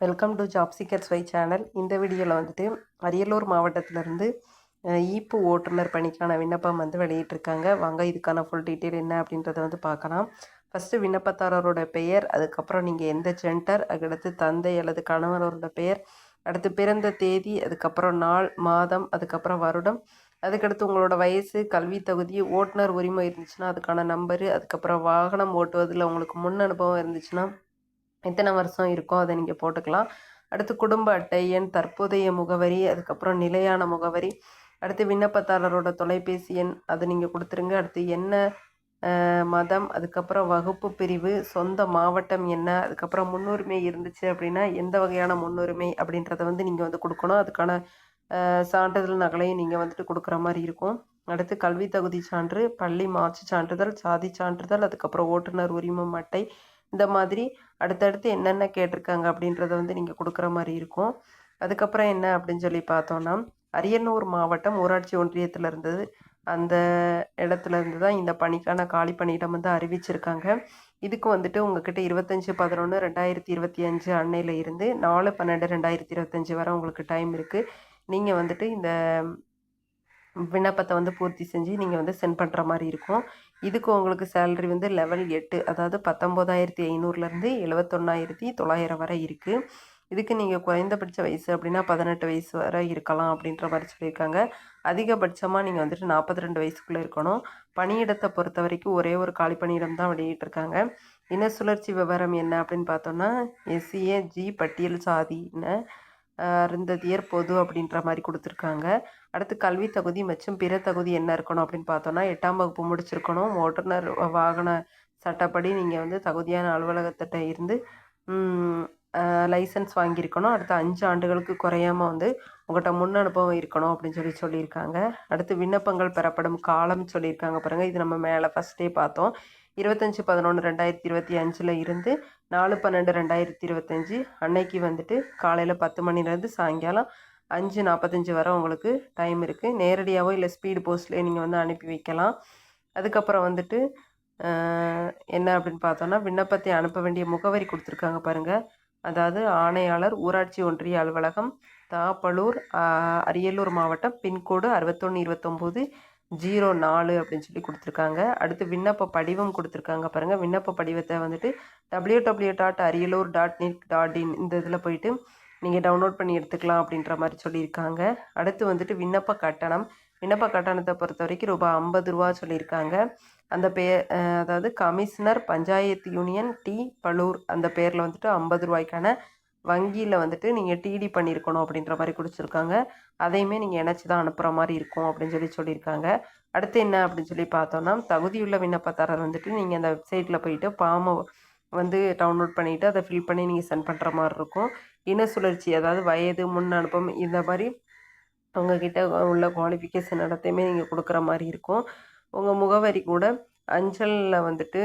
Welcome to job seekers way channel இந்த வீடியோவில் வந்துட்டு அரியலூர் மாவட்டத்திலேருந்து ஈப்பு ஓட்டுநர் பணிக்கான விண்ணப்பம் வந்து வெளியிட்டிருக்காங்க. வாங்க இதுக்கான ஃபுல் டீட்டெயில் என்ன அப்படின்றத வந்து பார்க்கலாம். ஃபஸ்ட்டு விண்ணப்பதாரரோட பெயர் அதுக்கப்புறம் நீங்கள் எந்த சென்டர் அதுக்கடுத்து தந்தை அல்லது கணவரோட பெயர் அடுத்து பிறந்த தேதி அதுக்கப்புறம் நாள் மாதம் அதுக்கப்புறம் வருடம் அதுக்கடுத்து உங்களோட வயசு கல்வி தகுதி ஓட்டுநர் உரிமை இருந்துச்சுன்னா அதுக்கான நம்பரு அதுக்கப்புறம் வாகனம் ஓட்டுவதில் உங்களுக்கு முன் அனுபவம் இருந்துச்சுன்னா எத்தனை வருஷம் இருக்கோ அதை நீங்கள் போட்டுக்கலாம். அடுத்து குடும்ப அட்டை எண் தற்போதைய முகவரி அதுக்கப்புறம் நிலையான முகவரி அடுத்து விண்ணப்பதாரரோட தொலைபேசி எண் அதை நீங்கள் கொடுத்துருங்க. அடுத்து என்ன மதம் அதுக்கப்புறம் வகுப்பு பிரிவு சொந்த மாவட்டம் என்ன அதுக்கப்புறம் முன்னுரிமை இருந்துச்சு அப்படின்னா எந்த வகையான முன்னுரிமை அப்படின்றத வந்து நீங்கள் வந்து கொடுக்கணும். அதுக்கான சான்றிதழ் நகலையும் நீங்கள் வந்துட்டு கொடுக்குற மாதிரி இருக்கும். அடுத்து கல்வி தகுதி சான்று பள்ளி மாற்று சான்றிதழ் சாதி சான்றிதழ் அதுக்கப்புறம் ஓட்டுநர் உரிமம் அட்டை இந்த மாதிரி அடுத்தடுத்து என்னென்ன கேட்டிருக்காங்க அப்படின்றத வந்து நீங்கள் கொடுக்குற மாதிரி இருக்கும். அதுக்கப்புறம் என்ன அப்படின்னு சொல்லி பார்த்தோன்னா அரியனூர் மாவட்டம் ஊராட்சி ஒன்றியத்தில் இருந்தது. அந்த இடத்துல இருந்து தான் இந்த பணிக்கான காலி பணியிடம் வந்து அறிவிச்சிருக்காங்க. இதுக்கு வந்துட்டு உங்ககிட்ட இருபத்தஞ்சி பதினொன்று ரெண்டாயிரத்தி இருபத்தி அஞ்சு அன்னையில் இருந்து நாலு பன்னெண்டு ரெண்டாயிரத்தி இருபத்தஞ்சி வரை உங்களுக்கு டைம் இருக்குது நீங்கள் வந்துட்டு இந்த விண்ணப்பத்தை வந்து பூர்த்தி செஞ்சு நீங்கள் வந்து சென்ட் பண்ணுற மாதிரி இருக்கும். இதுக்கு உங்களுக்கு சேல்ரி வந்து லெவல் எட்டு அதாவது பத்தொம்போதாயிரத்தி ஐநூறுலேருந்து எழுபத்தொன்னாயிரத்தி தொள்ளாயிரம் வரை இருக்குது இதுக்கு நீங்கள் குறைந்தபட்ச வயசு அப்படின்னா பதினெட்டு வயசு வரை இருக்கலாம் அப்படின்ற மாதிரி சொல்லியிருக்காங்க. அதிகபட்சமாக நீங்கள் வந்துட்டு நாற்பத்தி ரெண்டு வயசுக்குள்ளே இருக்கணும். பணியிடத்தை பொறுத்த வரைக்கும் ஒரே ஒரு காலி பணியிடம் தான் வெளியிட்டிருக்காங்க. இன சுழற்சி விவரம் என்ன அப்படின்னு பார்த்தோன்னா எஸ்சிஏ ஜி பட்டியல் சாதின்னு அருந்ததியர் பொது அப்படின்ற மாதிரி கொடுத்துருக்காங்க. அடுத்து கல்வி தகுதி மற்றும் பிற தகுதி என்ன இருக்கணும் அப்படின்னு பார்த்தோன்னா எட்டாம் வகுப்பு முடிச்சிருக்கணும். ஓட்டுநர் வாகன சட்டப்படி நீங்கள் வந்து தகுதியான அலுவலகத்திட்ட இருந்து லைசன்ஸ் வாங்கியிருக்கணும். அடுத்த அஞ்சு ஆண்டுகளுக்கு குறையாமல் வந்து உங்கள்கிட்ட முன் அனுபவம் இருக்கணும் அப்படின்னு சொல்லி சொல்லியிருக்காங்க. அடுத்து விண்ணப்பங்கள் பெறப்படும் காலம் சொல்லியிருக்காங்க பாருங்கள் இது நம்ம மேலே ஃபஸ்ட்டே பார்த்தோம். இருபத்தஞ்சி பதினொன்று ரெண்டாயிரத்தி இருபத்தி அஞ்சில் இருந்து நாலு பன்னெண்டு ரெண்டாயிரத்தி இருபத்தஞ்சி அன்னைக்கு வந்துட்டு காலையில் பத்து மணிலேருந்து சாயங்காலம் அஞ்சு நாற்பத்தஞ்சு வரை உங்களுக்கு டைம் இருக்குது நேரடியாகவோ இல்லை ஸ்பீடு போஸ்ட்லேயே நீங்கள் வந்து அனுப்பி வைக்கலாம். அதுக்கப்புறம் வந்துட்டு என்ன அப்படின்னு பார்த்தோன்னா விண்ணப்பத்தை அனுப்ப வேண்டிய முகவரி கொடுத்துருக்காங்க பாருங்கள் அதாவது ஆணையாளர் ஊராட்சி ஒன்றிய அலுவலகம் தாப்பலூர் அரியலூர் மாவட்டம் பின்கோடு அறுபத்தொன்று இருபத்தொம்போது ஜீரோ நாலு அப்படின்னு சொல்லி கொடுத்துருக்காங்க. அடுத்து விண்ணப்ப படிவம் கொடுத்துருக்காங்க பாருங்கள் விண்ணப்ப படிவத்தை வந்துட்டு W W dot Ariyalur dot nic dot in இந்த இதில் போயிட்டு நீங்கள் டவுன்லோட் பண்ணி எடுத்துக்கலாம் அப்படின்ற மாதிரி சொல்லியிருக்காங்க. அடுத்து வந்துட்டு விண்ணப்ப கட்டணம். விண்ணப்ப கட்டணத்தை பொறுத்த வரைக்கும் ரூபாய் ஐம்பது ரூபா சொல்லியிருக்காங்க. அந்த பேர் அதாவது commissioner panchayat union T. Palur அந்த பேரில் வந்துட்டு ஐம்பது ரூபாய்க்கான வங்கியில் வந்துட்டு நீங்கள் டிடி பண்ணியிருக்கணும் அப்படின்ற மாதிரி குடிச்சிருக்காங்க அதையுமே நீங்கள் இணைச்சி தான் அனுப்புகிற மாதிரி இருக்கும் அப்படின்னு சொல்லி சொல்லியிருக்காங்க. அடுத்து என்ன அப்படின்னு சொல்லி பார்த்தோன்னா தகுதியுள்ள விண்ணப்பதாரர் வந்துட்டு நீங்கள் அந்த வெப்சைட்டில் போயிட்டு பாமை வந்து டவுன்லோட் பண்ணிவிட்டு அதை ஃபில் பண்ணி நீங்கள் சென்ட் பண்ணுற மாதிரி இருக்கும். இன சுழற்சி அதாவது வயது முன் அனுப்பம் இந்த மாதிரி உங்ககிட்ட உள்ள குவாலிஃபிகேஷன் எல்லாத்தையுமே நீங்கள் கொடுக்குற மாதிரி இருக்கும். உங்கள் முகவரி கூட அஞ்சலில் வந்துட்டு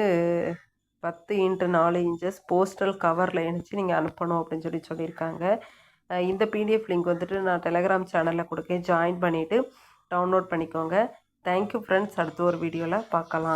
பத்து இன்ட்டு நாலு இன்ச்சஸ் போஸ்டல் கவரில் இணைச்சி நீங்கள் அனுப்பணும் அப்படின்னு சொல்லி சொல்லியிருக்காங்க. இந்த பிடிஎஃப் லிங்க் வந்துட்டு நான் டெலகிராம் சேனலில் கொடுக்க ஜாயின் பண்ணிவிட்டு டவுன்லோட் பண்ணிக்கோங்க. தேங்க்யூ ஃப்ரெண்ட்ஸ் அடுத்த ஒரு வீடியோவில் பார்க்கலாம்.